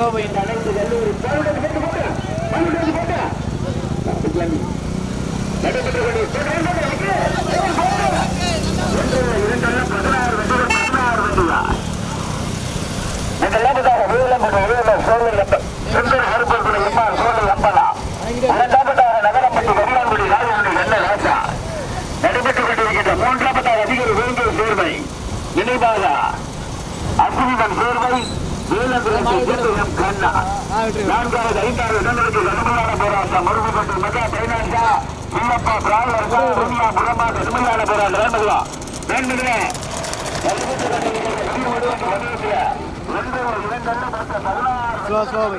கோவை அனைத்து கல்லூரி போட்டு போட்டு கொண்டிருக்கின்ற அதிகாரி சேர்வை நினைவாக அசுவிதன் சேர்வை சேர்ந்து எம் கண்ணா. நான்காவது ஐந்தாவது இடங்களுக்கு கடுமையான போராட்டம். முருகப்பட்டு மெகா பைனான்ஸா சின்னப்பா பிராவலர்ஸா ரூமியா புறமா கடுமையான போராட்டம். வேண்டுதா வேண்டுதே ஸ்லோ ஸ்லோவை.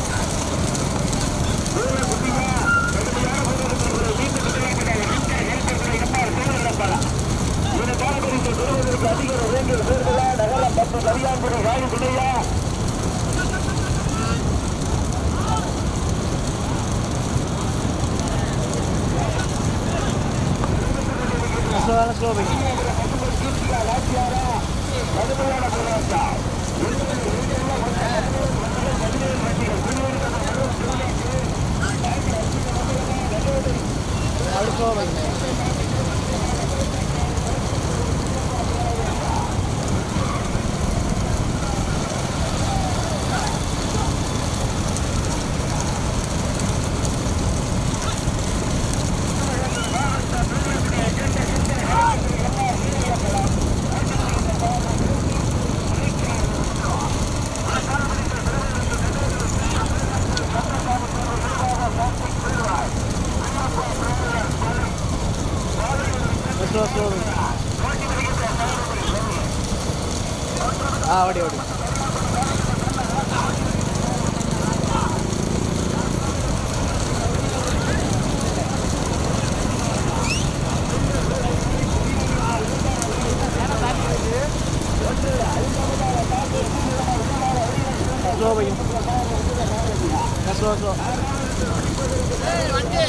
அப்படி ஸ்லோ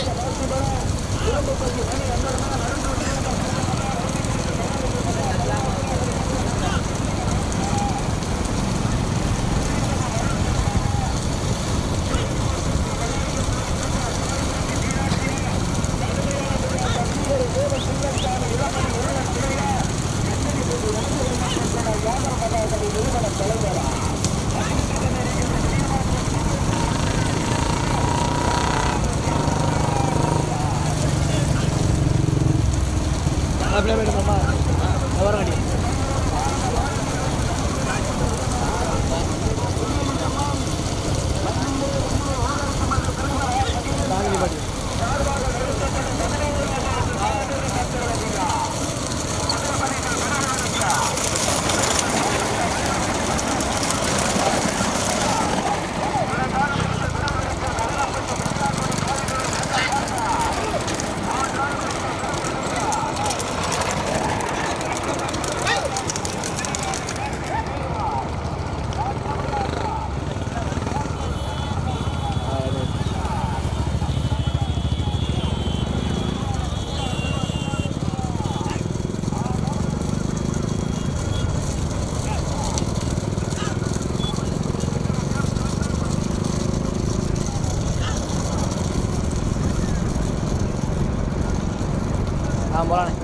ஆ போலாண்ணே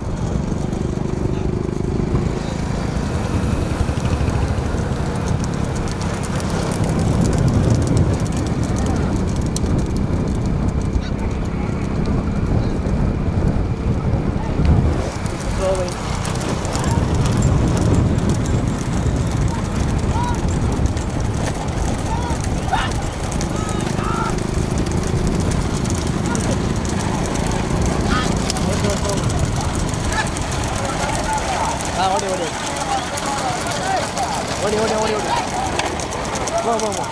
ஸ்லோவை ஆ ஓடி ஓடி ஓடி ஓடி போ போ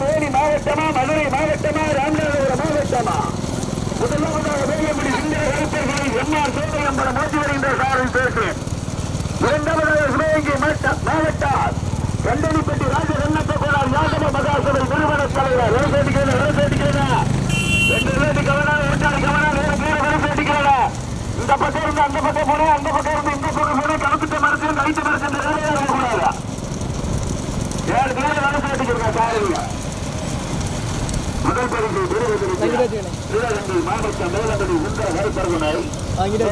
தேனி மாவட்டமா மதுரை மாவட்டமா ராமநாதபுரம் மாவட்டமா? முதலாவதாக வேலையபடி சிந்தனை கருப்பர்களை எம்ஆர் சோதரம்பரம் மாற்றி வருகின்ற சாரில் பேசுகிறேன் இரண்டாவதாக சிவகங்கை மாவட்ட- மாவட்டம் கண்டனிப்பட்டி ராஜ ரன்னப்ப யாதவ மகாசபை நிறுவன தலைவர். விவசாயிக்கிறேன் விவசாயிக்கிறேன் ரெண்டு பேருக்கு கவனம் இரண்டாவது கவனம் வேறு பேர் விவசாயிக்கிறேன் இந்த பக்கம் இருந்து அந்த பக்கம் போனேன் அந்த பக்கம் இருந்து இந்த பக்கம் போனேன் கணக்கிட்ட மரத்து லைட்டு மரத்து வேலையா இருக்கக்கூடாது? ஏழு பேர் சேர்த்துக்கிறேன் சாரதியா முதல் பரிசு பெறுவதற்கு சிவகங்கை மாவட்டம் மேலபடி சுந்தர கருப்பர்குனை இங்கிட்ட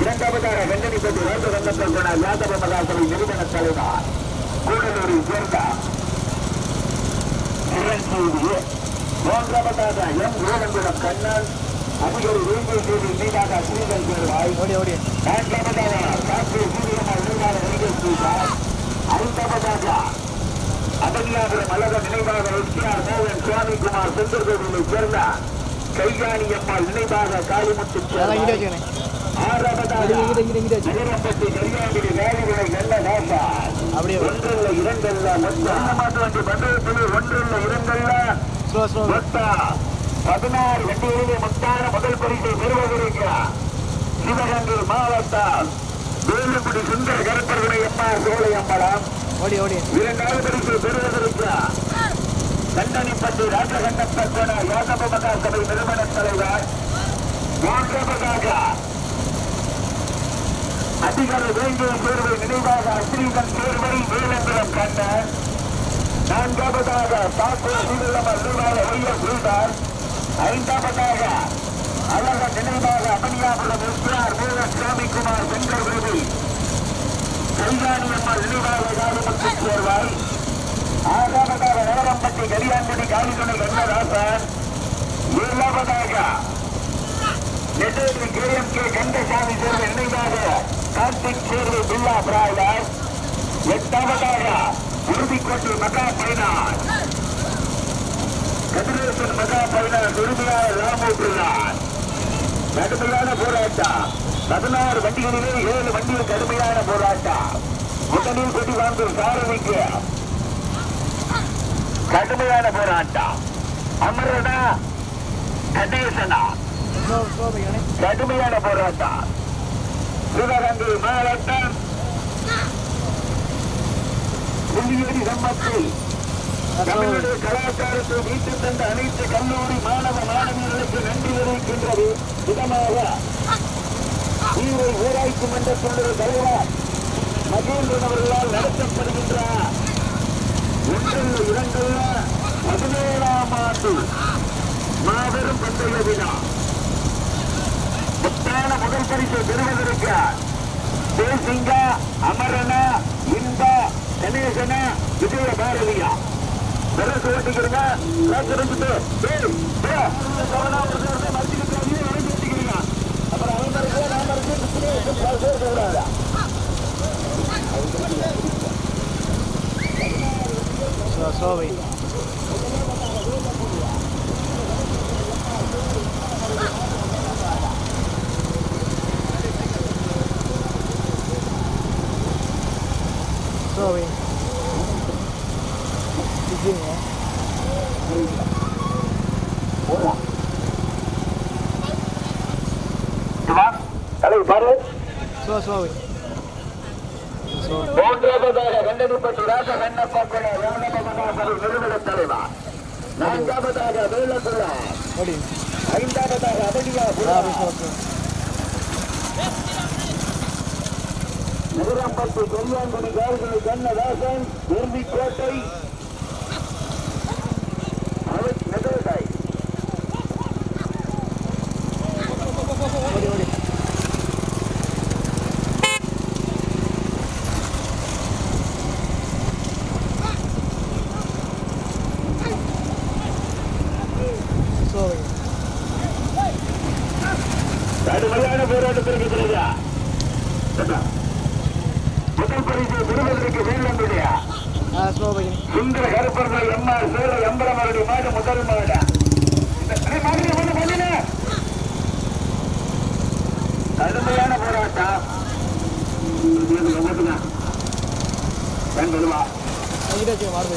இரண்டாவதாக வெங்கனிப்பட்டி ராஜரங்கப்பர்குன யாதவ மகாசபை நிறுவன தலைவர் கூடலூரில் சேர்ந்த மூன்றாவதாக எம் வேலங்குளம் கண்ணன் அதிகாரி மீதாக நான்காவதாக காற்று நிர்வாக வருகை செய்தார் ஐந்தாவதாக அழக நினைவாக எஸ்ஆர் மோகன் சுவாமிக்குமார் செந்தர்கோவிலைச் சேர்ந்த கையாணி அம்மாள் நினைவாக காளிமுத்து ஆறாவதாக நகரப்பட்டி கரியாங்குடி வேலைகளை நல்ல ஓடி ஒன்றல்ல இரண்டல்ல மாட்டு வண்டி பந்தயத்தில் ஒன்றல்ல இரண்டல்ல. பதினாறு வண்டிகளிலே மொத்தான முதல் பரிசை பெறுவதற்கு சிவகங்கை மாவட்டம் வேலுக்குடி சுந்தர கருப்பர்களை எம்ஆர் சோலை இரண்டாவது பரிசை பெறுவதற்கு கண்டனிப்பட்டி ராஜகண்டப்பட்டன யாதவ மகாசபை நிறுவன தலைவர் மூன்றாவதாக அதிகார வேண்டிய தேர்வை நினைவாக அஸ்ரீகன் தேர்வை வேலந்திரம் கண்ணன் நான்காவதாக தாக்கூர் சீனிலமர் நிர்வாக ஒய்யர் சுல்தான் ஐந்தாவதாக அழக நினைவாக அமனியாபுரம் எஸ்ஆர் மூலன் சுவாமிக்குமார் செங்கர் விருதி கல்யாணி அம்மா நினைவாக யாரும் சேர்வாய் ஆறாவதாக நகரம்பட்டி கரியாங்குடி காலிதுணை கண்ணதாசன் ஏழாவதாக நெட்டேரி கே எம் கே கந்தசாமி சேர்ந்த இணைவாக கார்த்திக் சேர்ந்த துல்லா பிராய்லார். எட்டாவதாக உறுதிக்கோட்டை மகா பைனான். கதிரேசன் மகா பையனார் உறுதியாக ராமூற்றுள்ளார் கடுமையான போராட்டம் பதினாறு வண்டிகளிலே ஏழு வண்டிகள் கடுமையான போராட்டம் முதலில் கொடி வாங்கும் சாரதிக்கு கடுமையான போராட்டம். அமரனா கணேசனா. கடுமையான போராட்டம். சிவகங்கை மாவட்டம். புள்ளியடி சம்பத்தில் தமிழுடைய கலாச்சாரத்தை மீட்டு தந்த அனைத்து கல்லூரி மாணவ மாணவியர்களுக்கு நன்றி தெரிவிக்கின்றது. விதமாக ஈரை ஊராட்சி மன்றத்தினுடைய தலைவர் மகேந்திரன் அவர்களால் நடத்தப்படுகின்ற ஒன்றல்ல இரண்டல்ல பதினேழாம் ஆண்டு மாபெரும் பந்தய விழா முத்தான முதல் பரிசை பெறுவதற்கு தேசிங்க அமரன இன்ப கணேசன விஜய பாரதியா பெற ஓட்டிக்கிறீங்க காத்திருந்துட்டு டேய், Los hobbies. Sobi. Sí, Hola. Padre. Slow மூன்றாவதாக கண்டறிப்பட்டு ராஜகண்ணப்பக்குள ராமமகனாசரி நிறுவன தலைவர். நான்காவதாக வேலக்குள்ள ஐந்தாவதாக அபடியா ஆ அப்படி ஸ்லோ நகரம்பட்டு கல்யாண்குடி கார்குடி கண்ணதாசன் கோட்டை அவத் நெதர்காய் ஓடி ஓடி ஸ்லோ பை பிறகு முதல் பரிசு ஸ்லோ பையனே சுந்தர கருப்பர்கள் எம்ஆர் சேர எம்பரமரடி மாடு முதல் மாடு. கடுமையான போராட்டம்.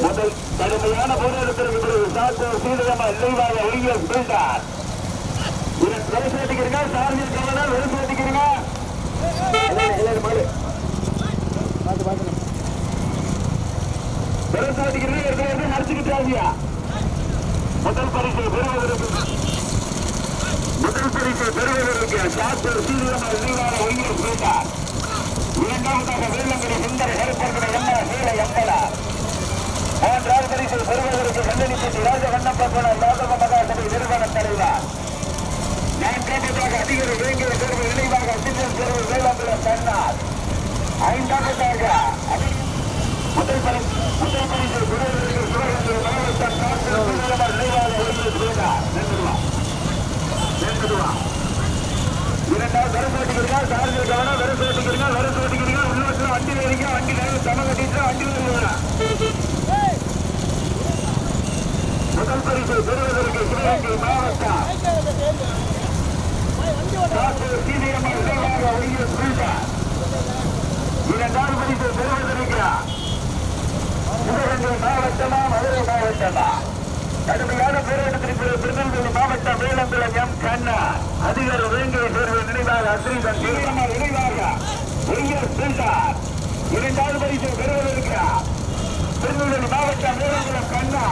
முதல் கடுமையான போராட்டத்திற்கு பிறகு சாத்தோ சீதகமா இல்லைவாக ஒழிய பில்டார். ஒரு வெறுப்பு சார்ஜர் கவனம் வெறுப்பு ஓட்டிக்கிறீங்க எல்லாரும் மாடு பார்த்து பார்த்து வெறுப்பு ஓட்டிக்கிறீங்க இருக்கிறது மறைச்சுக்கிட்டாதியா முதல் பரிசை பெறுவதற்கு முதல் பரிசை பெறுவதற்கு சாத்தோ இரண்டாவதாக வேலங்குடி என்ன சீல எம்பலா மூன்றாவது பரிசு பெறுவதற்கு கண்டனிப்பட்டி ராஜகண்ணப்பகுண லாதவ மகாசபை நிறுவன தலைவர். நான்காவதாக அதிகார வேங்கிற தேர்வு நினைவாக அசிஸ்டன்ட் தேர்வு வேளாண்குளம் தன்னார் ஐந்தாவதாக முதல் பரிசு முதல் பரிசு பெறுவதற்கு சிவகங்கை மாவட்டம் டாக்டர் சுந்தரமர் நினைவாக ஒன்று செய்தார். நன்றிவா நன்றிவா இரண்டாவது வெறும் ஓட்டிக்கிறீங்க சார்ஜர் கவனம் வெறும் ஓட்டிக்கிறீங்க ஓட்டிக்கிறீங்க வண்டி வேறீங்க வண்டி வேறு சம கட்டிட்டு வண்டி வேறு முதல் பெறுவதற்கு சிவகங்கை மாவட்டம். இரண்டாவது பரிசை பெறுவதற்கு சிவகங்கை மாவட்டமா மதுரை மாவட்டமா கடுமையான போராட்டத்திற்கு திருநெல்வேலி மாவட்டம் வேலங்குளம் எம் கண்ணா அதிகார வேங்கை தேர்வு நினைவாக அஸ்ரீதன் சீனியம்மாள் நினைவாக ஒய்ய சுல்தான் இரண்டாவது பரிசை பெறுவதற்கு திருநெல்வேலி மாவட்டம் வேலங்குளம் கண்ணா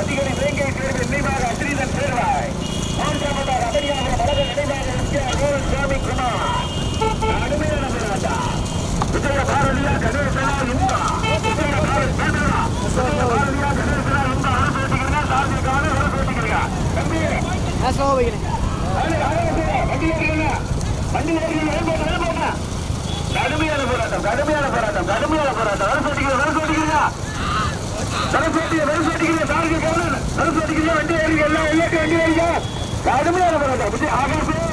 அதிகாரி வேங்கை தேர்வு நினைவாக அஸ்ரீதன் சேர்வாய் மூன்றாவதாக அபரியாபுரம் வலது நினைவாக முக்கிய கோவில் கடுமையான போராட்டம் கடுமையான போராட்டம் கடுமையான போராட்டம் கடுமையான போராட்டம் சாருக்கு கவனம் வண்டி எல்லாம் எல்லாத்தையும் வண்டி கடுமையான போராட்டம்.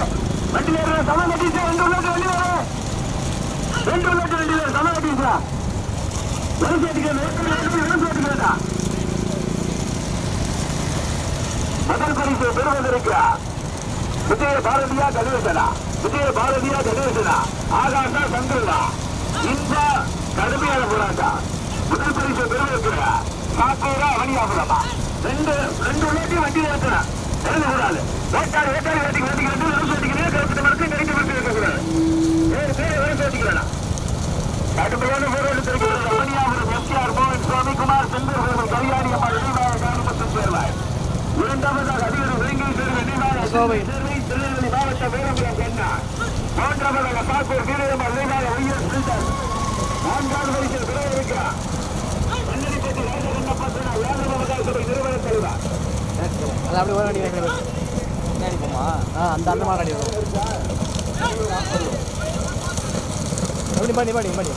வண்டி ஏறுற சம கட்டிச்சு ரெண்டு உள்ளாட்டு வண்டி ரெண்டு உள்ளாட்டு வண்டி சம கட்டிச்சா அரசு ஓட்டிக்கிறேன் அரசு முதல் பரிசு பெறுவதற்கு விஜய பாரதியா கணேசனா விஜய பாரதியா கணேசனா ஆகாஷா சந்திரனா இந்த கடுமையான போராட்டம் முதல் பரிசு பெறுவதற்கு சாத்தூரா வணியாபுரமா ரெண்டு ரெண்டு உள்ளாட்டி வண்டி ஏற்றணும் எழுத வேட்டாடு வேட்டாடு வேட்டிக்கு வேட்டிக்கு ரெண்டு இருக்கக்கூடாது வேறு பேர் வேறு எஸ்ஆர் மோகன் சுவாமி குமார் செந்தூர் அவர்கள் கல்யாணி அம்மா இணைவாக காரணப்பட்டு சேர்வார் இரண்டாவதாக அதிகாரி வேங்கை சேர்வை நினைவாக சோவை. திருநெல்வேலி மாவட்ட வீரபுரம் பெண்ணா மூன்றாவதாக சாத்தூர் வீரம்மா நினைவாக நான்காவது வரிசையில் ராஜகண்ணப்பா யாதவ சபை நிறுவன தலைவர் அது அப்படி ஒரு அடி வைக்கிறது ஆ அந்த அந்த மாதிரி அடி வரும் அப்படி பண்ணி பண்ணி பண்ணி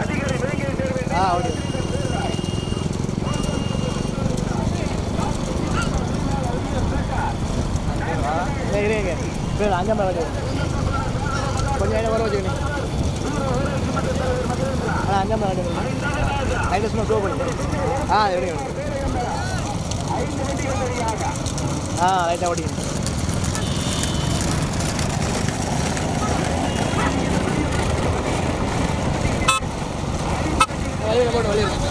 அதிகாரி வேங்கை சேர்வை ஆ அப்படி இரு இரு இரு அங்கே மேலே வச்சு கொஞ்சம் நேரம் வர வச்சுக்கணும் ஆ அங்கே மேலே வச்சுக்கணும் லைட்டு சும்மா ஷோ பண்ணி ஆ எப்படி ஆ லைட்டாக ஓடிக்கணும் வழியில்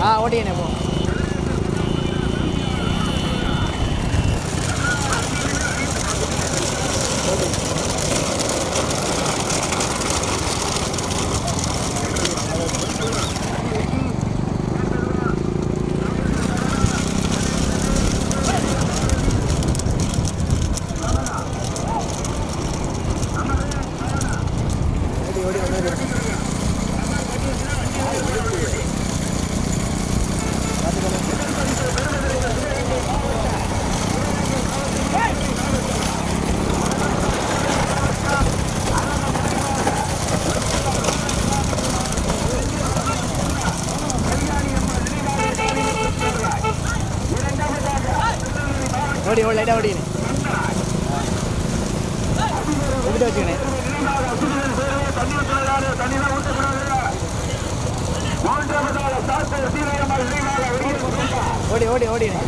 ஆ போ ஓடி ஓடி ஓடி ஓடி ஓடி லைட்டாக ஓடினே எப்படி வச்சுக்கணே ஓடி ஓடி ஓடினே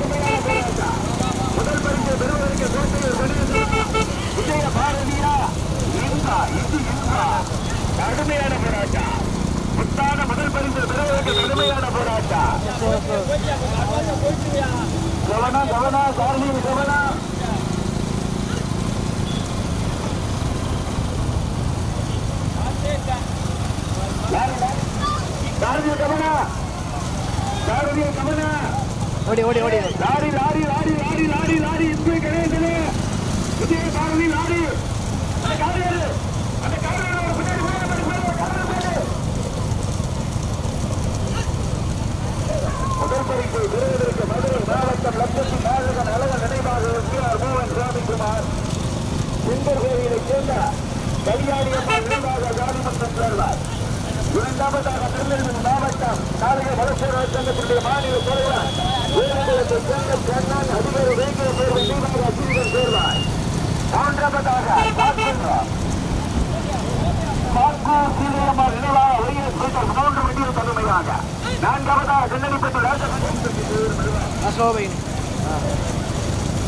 கடுமையான போராட்டம் முத்தான முதல் பரிசு பெறுவதற்கு கடுமையான போராட்டம் கவனா கவனா சாரதி கவனா சாரதி கவனா சாரதி கவனா ஓடி ஓடி ஓடி lorry lorry lorry lorry lorry lorry இப்படி கிடையாது விஜய பாரதி லாரி அந்த காரி ஏறு. அந்த காரி ஏறு. ஒரு பின்னாடி போடு, பின்னாடி போடு, காரி போடு. முதல் பரிசு மாவட்டம் லட்சத்தி நாயகன் அழக நினைவாக எஸ்ஆர் மோகன் சாமிக்குமார் சுந்தர் சேர்ந்த கல்யாணியம்மா நினைவாக ஜாதிமன்றம் சேர்வார் இரண்டாவதாக திருநெல்வேலி மாவட்டம் நாளைய வளர்ச்சியர் சங்கத்தினுடைய மாநில தலைவர் வேலுக்குளத்தை சேர்ந்த கண்ணன் அதிகாரி வேங்கிய தேர்வு தீவிர அசீதன் சேர்வார் மூன்றாவதாக மீட்டர் மூன்று தலைமையாக நான்காவதாக சென்னடிப்பட்டு ராஜகண்ணன் ஆ. ஸ்லோ பையன்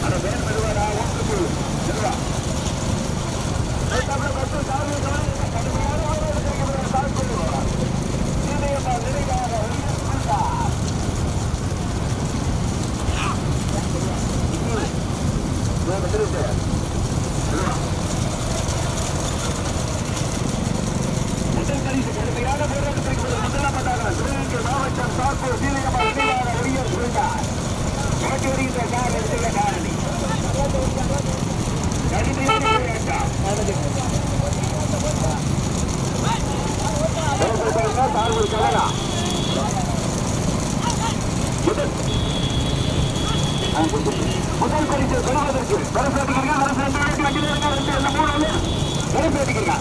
அந்த பேர் மெதுவாடா ஒன்றுக்கு மெதுவா பத்து சாமி கடுமையான போராட்டத்திற்கு சால் கொள்ளுவார் சீனியம்மா நினைவாக ஒய்எஸ் மீட்டர் முதல் பரிசு கடுமையான போராட்டத்திற்கு முதலாவதாக சிவகங்கை மாவட்டம் சாத்தூர் சீனியம்மா நினைவாக ஒய்எஸ் மீட்டர் ஓட்டி வருகின்ற கார் எடுத்துள்ள காரணி. கடுமையான போராட்டம் சார்பு கலரா முதல் முதல் பரிசு பெறுவதற்கு வரப்பேற்றுக்கிறீங்க வரப்பேற்று வண்டியில் இருக்க ரெண்டு இந்த மூணு வந்து வரப்பேற்றுக்கிறீங்க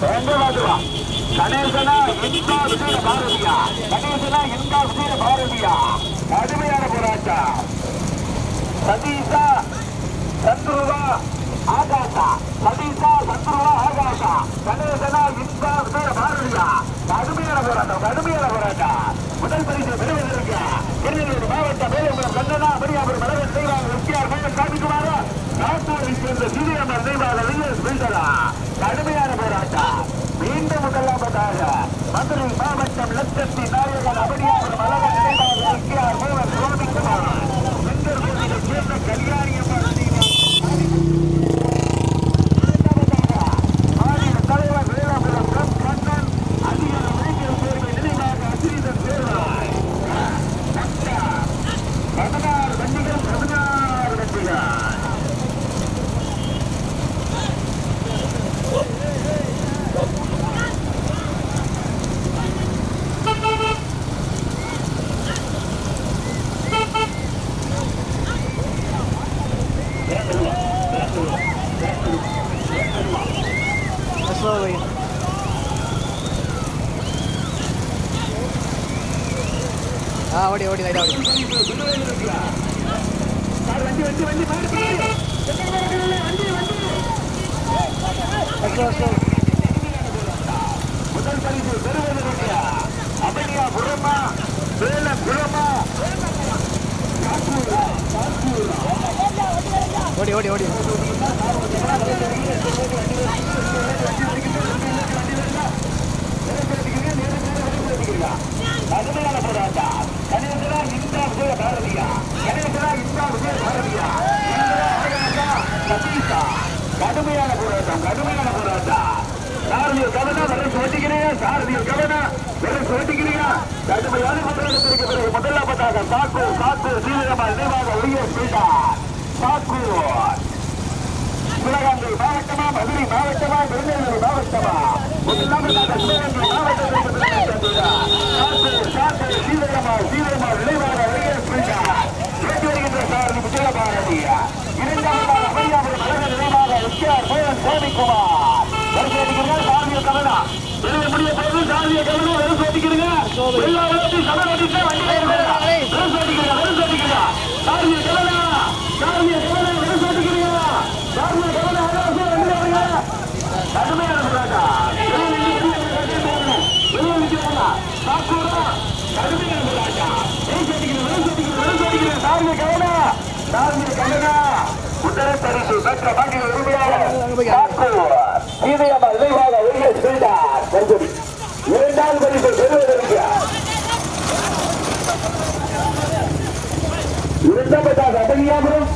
கடுமையான கணேசனா இந்தா விஜய பாரதியா. கணேசனா இந்தா விஜய பாரதியா. கடுமையான போராட்டம். சதீஷா சத்ருவா ஆகாஷா சதீஷா சத்ருவா ஆகாஷா கணேசனா இந்தா விஜய பாரதியா. கடுமையான போராட்டம் கடுமையான போராட்டம். முதல் பரிசு பெறுவதற்கு திருநெல்வேலி மாவட்ட வேலுமலம் கண்ணனா மரியாபுரம் மலர் செய்வாங்க எஸ்ஆர் மகன் காமிக்குமாரா நாட்டூரை சேர்ந்த சீனியம்மன் தெய்வாக கடுமையான போராட்டம் மீண்டும் முதலாவதாக மதுரை மாவட்டம் லட்சத்தி நாயகன் அபடியாபுரம் அழகன் நினைவாக எஸ்ஆர் மோகன் சுவாமிக்குமார் வெங்கர்கோவிலை சேர்ந்த கல்யாணியம்மன் மாநில தலைவர் வேலாபுரம் எம். கண்ணன் அதிகார இளைஞர் தேர்வை நினைவாக அசிரிதன் தேர்வாய் பதினாறு வண்டிகள் பதினாறு வண்டிகள் ஸ்லோ வை ஆ ஓடி ஓடி லைட்டா ஓடி ஸ்லோ ஸ்லோ முதல் பரிசு பெறுவதற்கு அபனியா புறமா வேல புறமா ஓடி ஓடி ஓடி கடுமையான போராட்டம் கணேசனா இந்தா விஜய பாரதியா கணேசனா இந்தா விஜய பாரதியா இந்திரா ஆகமகா, சதீஷா கடுமையான போராட்டம் கடுமையான போராட்டம் சாரதிய கவனா வரை ஓட்டிக்கிறீங்க சாரதிய கவனா வரை ஓட்டிக்கிறீங்க கடுமையான போராட்டத்திற்கு பிறகு முதலாவதாக சாக்கு சாக்கு தீவிரமாக நினைவாக உரிய பீட்டா சாக்கு சிவகங்கை மாவட்டமா மதுரை மாவட்டமா திருநெல்வேலி மாவட்டமா? முதலாவதாக சிவகங்கை மாவட்டத்திற்கு கவனம். சாக்கு சாக்கு சீரகமா சீரகமா நினைவாக ஒளிய பீட்டா ஏற்றி வருகின்ற சாரதி விஜயபாரதியா இரண்டாவதாக அவையாபுரம் அழகர் நினைவாக எஸ்ஆர் மோகன் சாமிக்குமார் வருஷத்துக்கு சாரதிய கவனா எழுத முடிய போது சாரதிய கவனா வெறும் சோதிக்கிறீங்க எல்லா வளர்ச்சி சமரடிச்சு வண்டி வெறும் சோதிக்கிறீங்க வெறும் சோதிக்கிறீங்க சாரதிய கவனா சாரதிய கவனா வெறும் சோதிக்கிறீங்க சாரதிய கவனா அதான் வண்டி வருங்க கடுமையான போராட்டம் வெளியே நிற்கிறாங்க சாக்கூரா கடுமையான போராட்டம் வெறும் சோதிக்கிறீங்க வெறும் சோதிக்கிறீங்க வெறும் சோதிக்கிறீங்க சாரதிய கவனா சாரதிய கவனா உத்தர பரிசு பெற்ற பாட்டிய உரிமையாளர் சீதையம்மா நினைவாக வெளியே சென்றார் கஞ்சரி இரண்டாவது பரிசு பெறுவதற்கு. இரண்டாவதாக அபனியாபுரம்